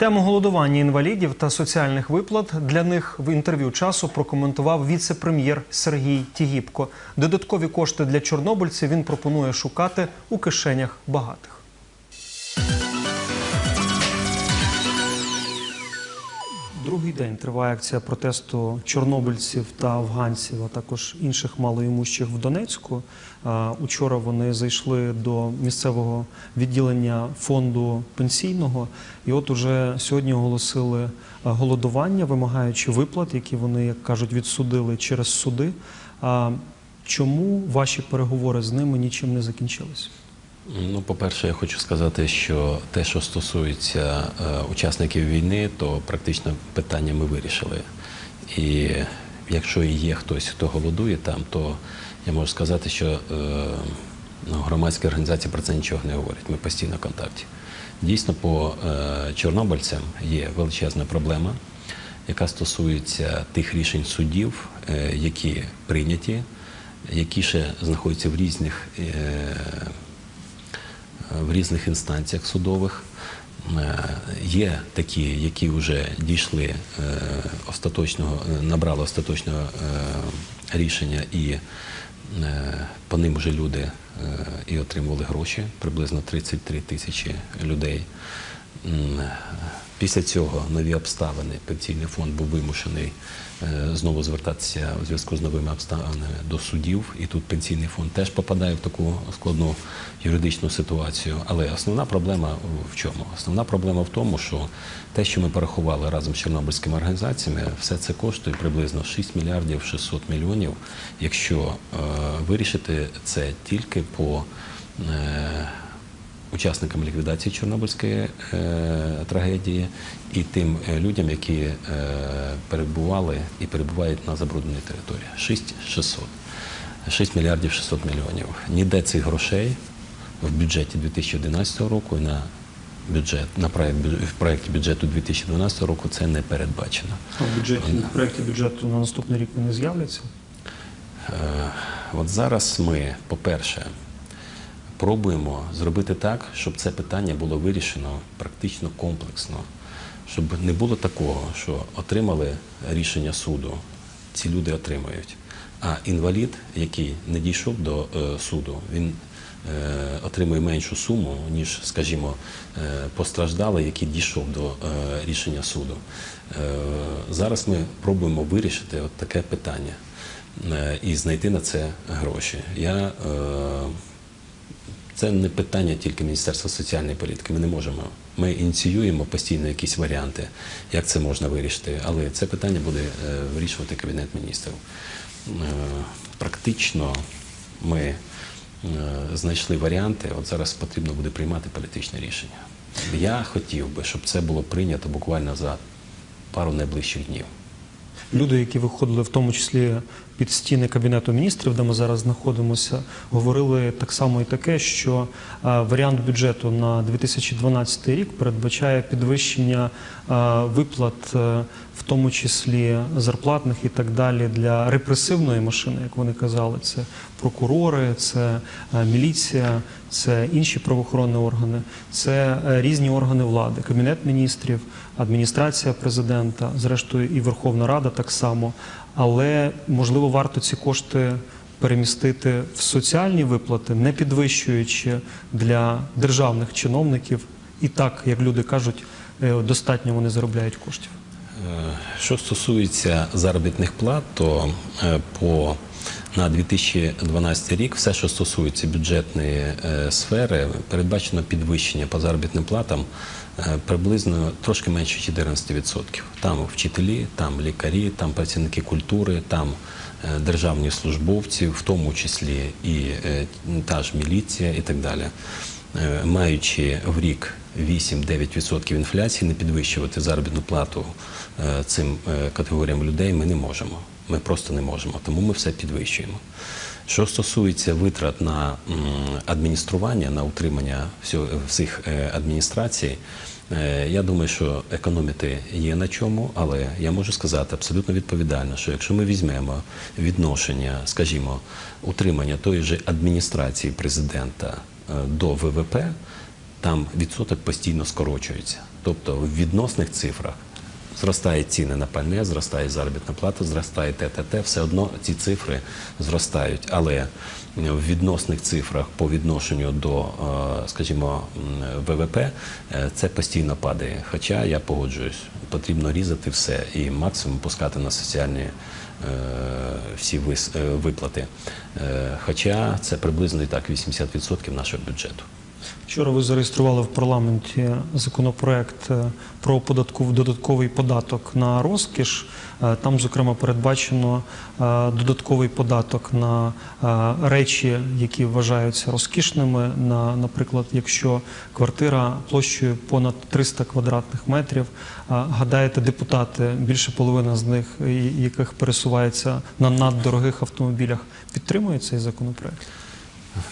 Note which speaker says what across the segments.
Speaker 1: Тему голодування інвалідів та соціальних виплат для них в інтерв'ю часу прокоментував віце-прем'єр Сергій Тігіпко. Додаткові кошти для чорнобильців він пропонує шукати у кишенях багатих. Другий день триває акція протесту чорнобильців та афганців, а також інших малоімущих в Донецьку. Учора вони зайшли до місцевого відділення фонду пенсійного, і от уже сьогодні оголосили голодування, вимагаючи виплат, які вони, як кажуть, відсудили через суди. Чому ваші переговори з ними нічим не закінчились?
Speaker 2: Ну, по-перше, я хочу сказати, що те, що стосується е, учасників війни, то практично питання ми вирішили. І якщо є хтось, хто голодує там, то я можу сказати, що е, ну, громадські організації про це нічого не говорять. Ми постійно в контакті. Дійсно, по е, чорнобильцям є величезна проблема, яка стосується тих рішень судів, е, які прийняті, які ще знаходяться в різних. В різних інстанціях судових. Є такі, які вже дійшли остаточного, набрали остаточного рішення, і по ним вже люди е, і отримували гроші, приблизно 33 тисячі людей. Після цього нові обставини пенсійний фонд був вимушений е, знову звертатися у зв'язку з новими обставинами до судів. І тут пенсійний фонд теж попадає в таку складну юридичну ситуацію. Але основна проблема в чому? Основна проблема в тому, що те, що ми порахували разом з чорнобильськими організаціями, все це коштує приблизно 6 мільярдів 600 мільйонів. Якщо е, вирішити це тільки по е, учасникам ліквідації Чорнобильської е, трагедії і тим е, людям, які е, перебували і перебувають на забрудненій території. 6 600. 6 мільярдів 600 мільйонів. Ніде цих грошей в бюджеті 2011 року і на бюджет на проект в проекті бюджету 2012 року це не передбачено.
Speaker 1: А в бюджеті в проєкті бюджету на наступний рік вони з'являться?
Speaker 2: От зараз ми, по-перше, пробуємо зробити так, щоб це питання було вирішено практично комплексно, щоб не було такого, що отримали рішення суду, ці люди отримають. А інвалід, який не дійшов до е, суду, він е, отримує меншу суму, ніж, скажімо, е, постраждалий, який дійшов до рішення суду. Зараз ми пробуємо вирішити от таке питання і знайти на це гроші. Я, це не питання тільки Міністерства соціальної політики. Ми не можемо. Ми ініціюємо постійно якісь варіанти, як це можна вирішити, але це питання буде е, вирішувати Кабінет міністрів. Е, Практично ми е, знайшли варіанти. От зараз потрібно буде приймати політичне рішення. Я хотів би, щоб це було прийнято буквально за пару найближчих днів.
Speaker 1: Люди, які виходили в тому числі під стіни кабінету міністрів, де ми зараз знаходимося, говорили так само і таке, що е, варіант бюджету на 2012 рік передбачає підвищення е, виплат, е, в тому числі зарплатних і так далі, для репресивної машини, як вони казали, це прокурори, це міліція, це інші правоохоронні органи, це різні органи влади, кабінет міністрів, адміністрація президента, зрештою і Верховна Рада так само. Але можливо варто ці кошти перемістити в соціальні виплати, не підвищуючи для державних чиновників. І так, як люди кажуть, е, достатньо вони заробляють коштів.
Speaker 2: Е, Що стосується заробітних плат, то е, по на 2012 рік все, що стосується бюджетної сфери, передбачено підвищення по заробітним платам приблизно трошки менше 14%. Там вчителі, там лікарі, там працівники культури, там е, державні службовці, в тому числі і е, та ж міліція і так далі. Е, маючи в рік 8-9% інфляції, не підвищувати заробітну плату е, цим е, категоріям людей ми не можемо. Ми просто не можемо, тому ми все підвищуємо. Що стосується витрат на адміністрування, на утримання всіх е, адміністрацій, е, я думаю, що економити є на чому, але я можу сказати абсолютно відповідально, що якщо ми візьмемо відношення, скажімо, утримання тої ж адміністрації президента е, до ВВП, там відсоток постійно скорочується. Тобто в відносних цифрах зростають ціни на пальне, зростає заробітна плата, зростає ТТТ, все одно ці цифри зростають. Але в відносних цифрах по відношенню до, е, скажімо, ВВП е, це постійно падає. Хоча я погоджуюсь, потрібно різати все і максимум пускати на соціальні е, всі е, виплати. Е, Хоча це приблизно і так 80% нашого бюджету.
Speaker 1: Вчора ви зареєстрували в парламенті законопроект е, про податков- додатковий податок на розкіш. Е, Там, зокрема, передбачено е, додатковий податок на речі, які вважаються розкішними. На, наприклад, якщо квартира площею понад 300 квадратних метрів, гадаєте, депутати, більше половина з них, яких пересувається на наддорогих автомобілях, підтримують цей законопроект?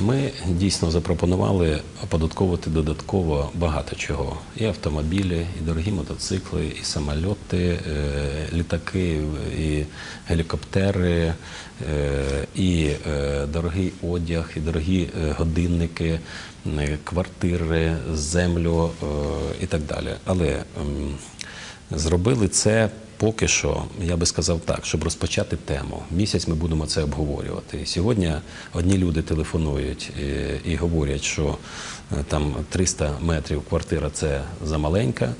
Speaker 2: Ми дійсно запропонували оподатковувати додатково багато чого: і автомобілі, і дорогі мотоцикли, і самольоти, е, літаки, і гелікоптери, е, і е, дорогий одяг, і дорогі годинники, квартири, землю і так далі. Але Зробили це поки що, я би сказав так, щоб розпочати тему. Місяць ми будемо це обговорювати. Сьогодні одні люди телефонують і, і говорять, що е, там 300 метрів квартира це замаленька.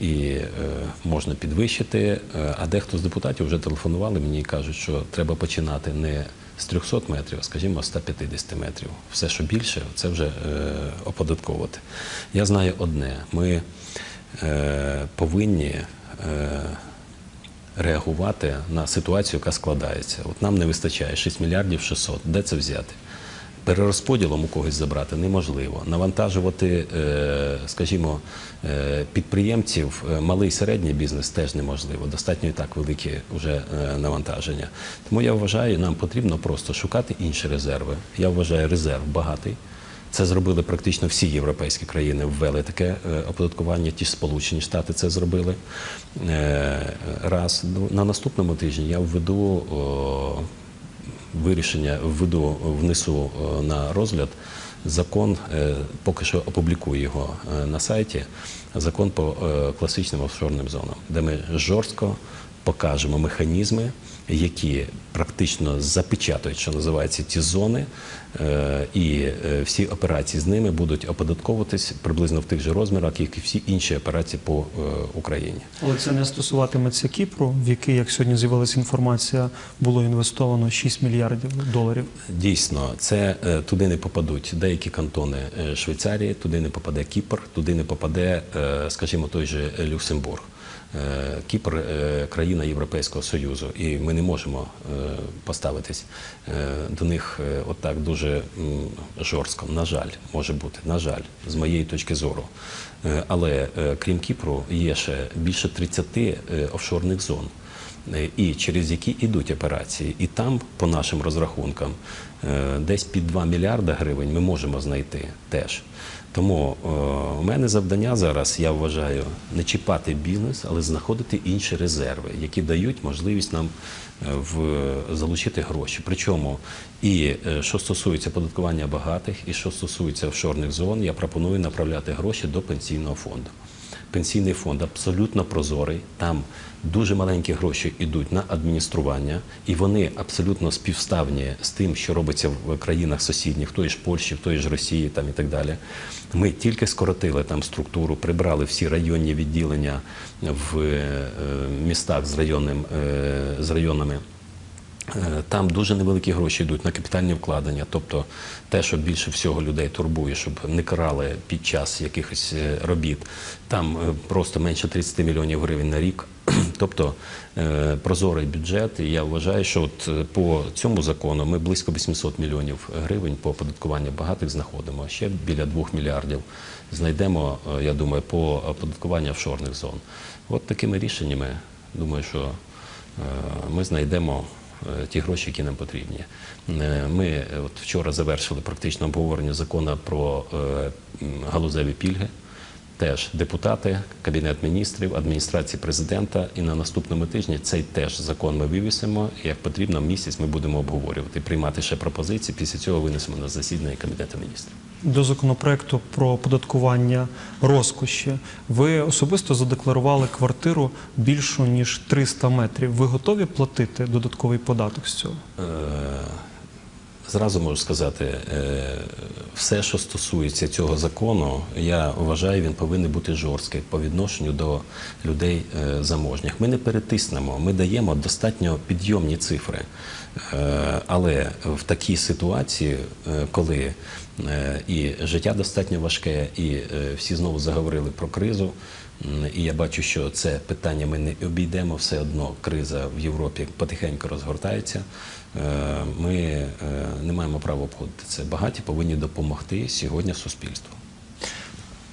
Speaker 2: І е, можна підвищити. Е, А дехто з депутатів вже телефонували мені і кажуть, що треба починати не з 300 метрів, а скажімо, з 150 метрів. Все, що більше, це вже е, оподатковувати. Я знаю одне: ми е, повинні е, реагувати на ситуацію, яка складається. От нам не вистачає 6 мільярдів 600. Де це взяти? Перерозподілом у когось забрати неможливо. Навантажувати, е, скажімо, е, підприємців, е, малий і середній бізнес теж неможливо. Достатньо і так великі вже навантаження. Тому я вважаю, нам потрібно просто шукати інші резерви. Я вважаю, резерв багатий. Це зробили практично всі європейські країни, ввели таке е, оподаткування. Ті Сполучені Штати це зробили. Е, Раз на наступному тижні я введу вирішення, введу внесу на розгляд закон, е, поки що опублікую його на сайті. Закон по класичним офшорним зонам, де ми жорстко покажемо механізми, які практично запечатують, що називається, ті зони, е, і е, всі операції з ними будуть оподатковуватись приблизно в тих же розмірах, як і всі інші операції по е, Україні.
Speaker 1: Але це не стосуватиметься Кіпру, в який, як сьогодні з'явилася інформація, було інвестовано 6 мільярдів доларів.
Speaker 2: Дійсно, це туди не попадуть деякі кантони Швейцарії, туди не попаде Кіпр, туди не попаде, скажімо, той же Люксембург. Е, Кіпр е, країна Європейського Союзу, і ми не можемо е, поставитись до них отак дуже жорстко. На жаль, може бути, на жаль, з моєї точки зору. Але крім Кіпру, є ще більше 30 е, офшорних зон і через які йдуть операції. І там, по нашим розрахункам, десь під 2 мільярда гривень ми можемо знайти теж. Тому е, у мене завдання зараз, я вважаю, не чіпати бізнес, але знаходити інші резерви, які дають можливість нам е, в, залучити гроші. Причому і е, що стосується податкування багатих, і що стосується офшорних зон, я пропоную направляти гроші до пенсійного фонду. Пенсійний фонд абсолютно прозорий. Там дуже маленькі гроші йдуть на адміністрування, і вони абсолютно співставні з тим, що робиться в країнах сусідніх, в той ж Польщі, в той ж Росії, там і так далі. Ми тільки скоротили там структуру, прибрали всі районні відділення в е, містах з районним е, з районами. Е, Там дуже невеликі гроші йдуть на капітальні вкладення, тобто те, що більше всього людей турбує, щоб не крали під час якихось е, робіт. Там е, просто менше 30 мільйонів гривень на рік. Тобто прозорий бюджет. І я вважаю, що от по цьому закону ми близько 800 мільйонів гривень по оподаткуванню багатих знаходимо. Ще біля 2 мільярдів знайдемо, я думаю, по оподаткуванню офшорних зон. От такими рішеннями, думаю, що ми знайдемо ті гроші, які нам потрібні. Е, Ми е, от вчора завершили практично обговорення закону про е, галузеві пільги. Теж депутати, кабінет міністрів, адміністрації президента, і на наступному тижні цей теж закон ми вивісимо. Як потрібно, місяць ми будемо обговорювати, приймати ще пропозиції. Після цього винесемо на засідання кабінету міністрів.
Speaker 1: До законопроекту про податкування розкоші. Ви особисто задекларували квартиру більшу ніж 300 метрів. Ви готові платити додатковий податок з цього?
Speaker 2: Зразу можу сказати, е, все, що стосується цього закону, я вважаю, він повинен бути жорсткий по відношенню до людей е, заможніх. Ми не перетиснемо, ми даємо достатньо підйомні цифри. Е, Але в такій ситуації, коли і життя достатньо важке, і всі знову заговорили про кризу. І я бачу, що це питання ми не обійдемо все одно. Криза в Європі потихеньку розгортається. Е, Ми е, не маємо права обходити це. Багаті повинні допомогти сьогодні суспільству.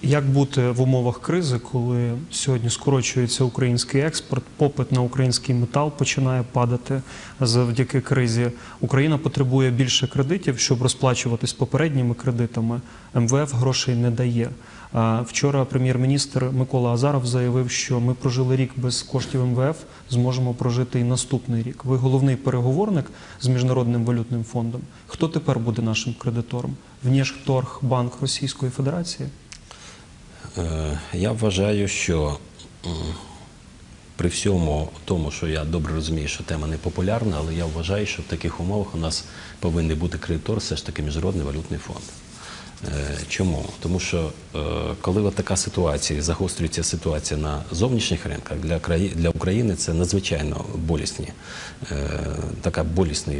Speaker 1: Як бути в умовах кризи, коли сьогодні скорочується український експорт, попит на український метал починає падати завдяки кризі? Україна потребує більше кредитів, щоб розплачуватись попередніми кредитами. МВФ грошей не дає. Вчора прем'єр-міністр Микола Азаров заявив, що ми прожили рік без коштів МВФ, зможемо прожити і наступний рік. Ви головний переговорник з міжнародним валютним фондом. Хто тепер буде нашим кредитором? Внешторгбанк Російської Федерації?
Speaker 2: Е, Я вважаю, що при всьому тому, що я добре розумію, що тема не популярна, але я вважаю, що в таких умовах у нас повинен бути кредитор, все ж таки Міжнародний валютний фонд. Е, Чому? Тому що е, коли така ситуація, загострюється ситуація на зовнішніх ринках, для, краї, для України це надзвичайно болісні, е, така болісна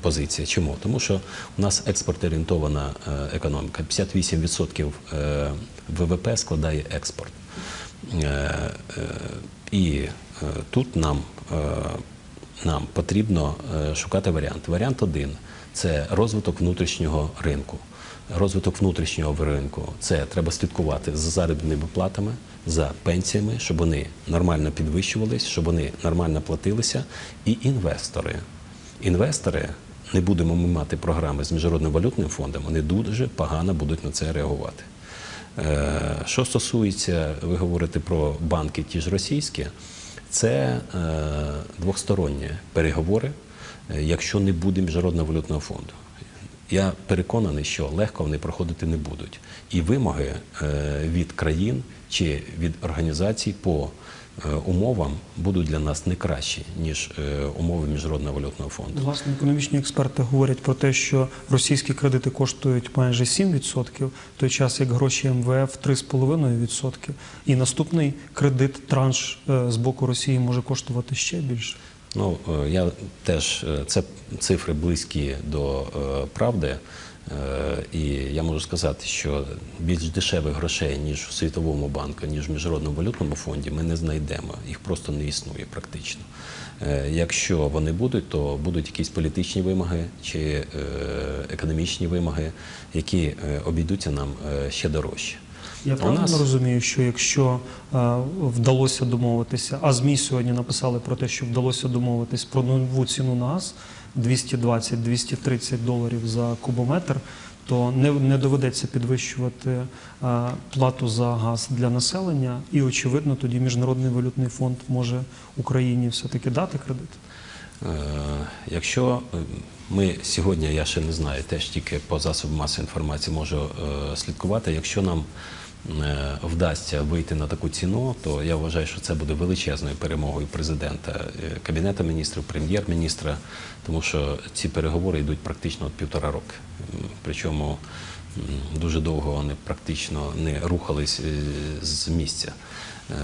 Speaker 2: позиція. Чому? Тому що у нас експорт-орієнтована е, економіка. 58% е, ВВП складає експорт. І тут нам, потрібно шукати варіант. Варіант один це розвиток внутрішнього ринку. Розвиток внутрішнього ринку це треба слідкувати за заробітними платами, за пенсіями, щоб вони нормально підвищувались, щоб вони нормально платилися. І інвестори. Інвестори не будемо ми мати програми з міжнародним валютним фондом, вони дуже погано будуть на це реагувати. Е, Що стосується, ви говорите про банки, ті ж російські, це е, двосторонні переговори, е, якщо не буде міжнародного валютного фонду. Я переконаний, що легко вони проходити не будуть. І вимоги е, від країн чи від організацій по е, умовам будуть для нас не кращі, ніж е, умови міжнародного валютного фонду.
Speaker 1: Власне, економічні експерти говорять про те, що російські кредити коштують майже 7%, в той час як гроші МВФ 3,5%. І наступний кредит, транш з боку Росії може коштувати ще більше.
Speaker 2: Ну, е, я теж е, це цифри близькі до е, правди. І я можу сказати, що більш дешевих грошей, ніж у Світовому банку, ніж в Міжнародному валютному фонді, ми не знайдемо. Їх просто не існує практично. Якщо вони будуть, то будуть якісь політичні вимоги чи економічні вимоги, які обійдуться нам ще дорожче.
Speaker 1: Я правильно розумію, що якщо е, вдалося домовитися, а ЗМІ сьогодні написали про те, що вдалося домовитись про нову ціну на газ 220-230 доларів за кубометр, то не, не доведеться підвищувати е, плату за газ для населення, і очевидно, тоді міжнародний валютний фонд може Україні все-таки дати кредит.
Speaker 2: Е, Якщо ми сьогодні, я ще не знаю, теж тільки по засобам масової інформації можу слідкувати. Якщо нам вдасться вийти на таку ціну, то я вважаю, що це буде величезною перемогою президента, е, кабінету міністрів, прем'єр-міністра, тому що ці переговори йдуть практично от півтора роки. Причому дуже довго вони практично не рухались е, з місця. Е,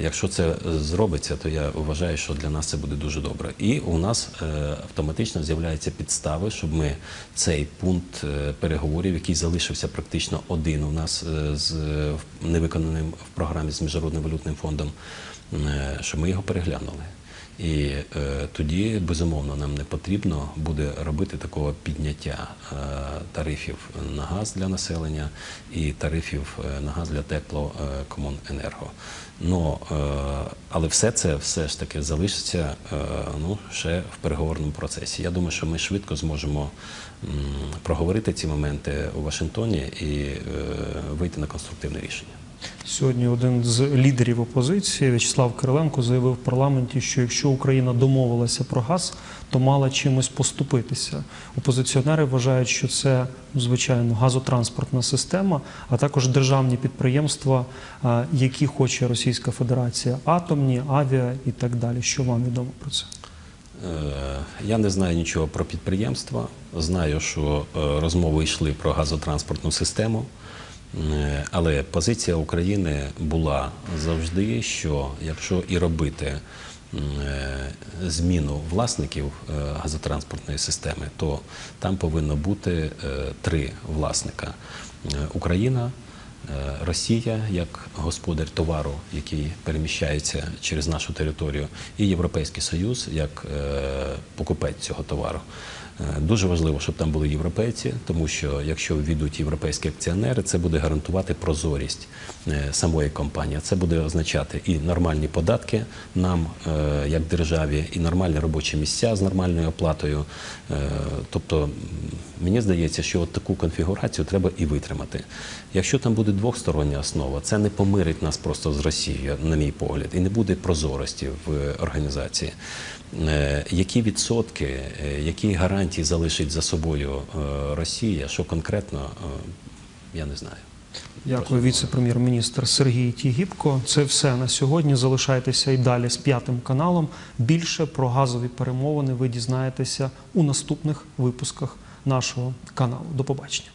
Speaker 2: Якщо це зробиться, то я вважаю, що для нас це буде дуже добре. І у нас е, автоматично з'являються підстави, щоб ми цей пункт переговорів, який залишився практично один у нас з невиконаним в програмі з міжнародним валютним фондом, щоб ми його переглянули. І е, тоді, безумовно, нам не потрібно буде робити такого підняття е, тарифів на газ для населення і тарифів е, на газ для теплокомуненерго. Ну, е, але все це все ж таки залишиться е, ну, ще в переговорному процесі. Я думаю, що ми швидко зможемо м, проговорити ці моменти у Вашингтоні і е, вийти на конструктивне рішення.
Speaker 1: Сьогодні один з лідерів опозиції В'ячеслав Кириленко заявив в парламенті, що якщо Україна домовилася про газ, то мала чимось поступитися. Опозиціонери вважають, що це ну, звичайно газотранспортна система, а також державні підприємства, які хоче Російська Федерація, атомні, авіа і так далі. Що вам відомо про це?
Speaker 2: Е, Я не знаю нічого про підприємства. Знаю, що е, розмови йшли про газотранспортну систему. Е, Але позиція України була завжди, що якщо і робити е, зміну власників е, газотранспортної системи, то там повинно бути три власника: Україна, Росія як господар товару, який переміщається через нашу територію, і Європейський Союз як покупець цього товару. Е, Дуже важливо, щоб там були європейці, тому що якщо ввійдуть європейські акціонери, це буде гарантувати прозорість е, самої компанії. Це буде означати і нормальні податки нам, е, як державі, і нормальні робочі місця з нормальною оплатою. Тобто, мені здається, що от таку конфігурацію треба і витримати. Якщо там буде двостороння основа, це не помирить нас просто з Росією, на мій погляд, і не буде прозорості в організації. Які відсотки, які гарантії залишить за собою е, Росія, що конкретно, е, я не знаю.
Speaker 1: Дякую, віце-прем'єр-міністр Сергій Тігіпко. Це все на сьогодні. Залишайтеся і далі з п'ятим каналом. Більше про газові перемовини ви дізнаєтеся у наступних випусках нашого каналу. До побачення.